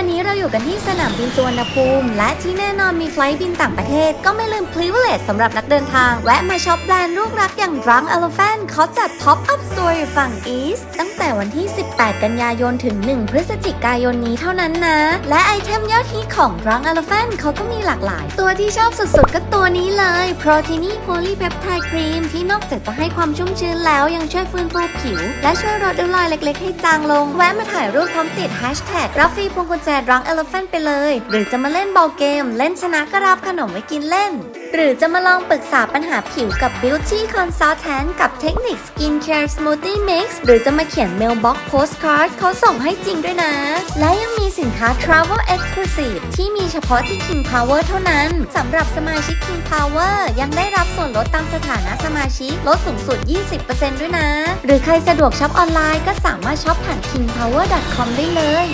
วันนี้เราอยู่กันที่สนามบินสุวรรณภูมิ และที่แน่นอนมีไฟล์บินต่างประเทศ ก็ไม่ลืม privilege สำหรับนักเดินทาง แวะมาช็อปแบรนด์ลูกรักอย่าง Drunk Elephant เขาจัด Pop Up Store ฝั่ง East ตั้ง แต่วันที่ 18 กันยายนถึง 1 พฤศจิกายนนี้เท่านั้นนะ และไอเทมยอดฮิตของ Drunk Elephant เขาก็มีหลากหลาย ตัวที่ชอบสุดๆ ก็ตัวนี้เลย p r o t e i n i Polypeptide Cream ที่นอกจากจะให้ความชุ่มชื้นแล้วยังช่วยฟื้นฟูผิว และช่วยลดริ้วรอยเล็กๆ ให้จางลง แวะมาถ่ายรูปพร้อมติด Hashtag รับฟรีพวงกุญแจ Drunk Elephant ไปเลย หรือจะมาเล่นบอลเกม เล่นชนะก็รับขนมไว้กินเล่นหรือจะมาลองปรึกษาปัญหาผิวกับ Beauty Consultant กับเทคนิค Skincare Smoothie Mix หรือจะมาเขียน Mailbox Postcard เขาส่งให้จริงด้วยนะ และยังมีสินค้า Travel Exclusive ที่มีเฉพาะที่ King Power เท่านั้นสำหรับสมาชิก King Power ยังได้รับส่วนลดตามสถานะสมาชิกลดสูงสุด 20%ด้วยนะ หรือใครสะดวกช็อปออนไลน์ก็สามารถช็อปผ่าน kingpower.com ได้เลย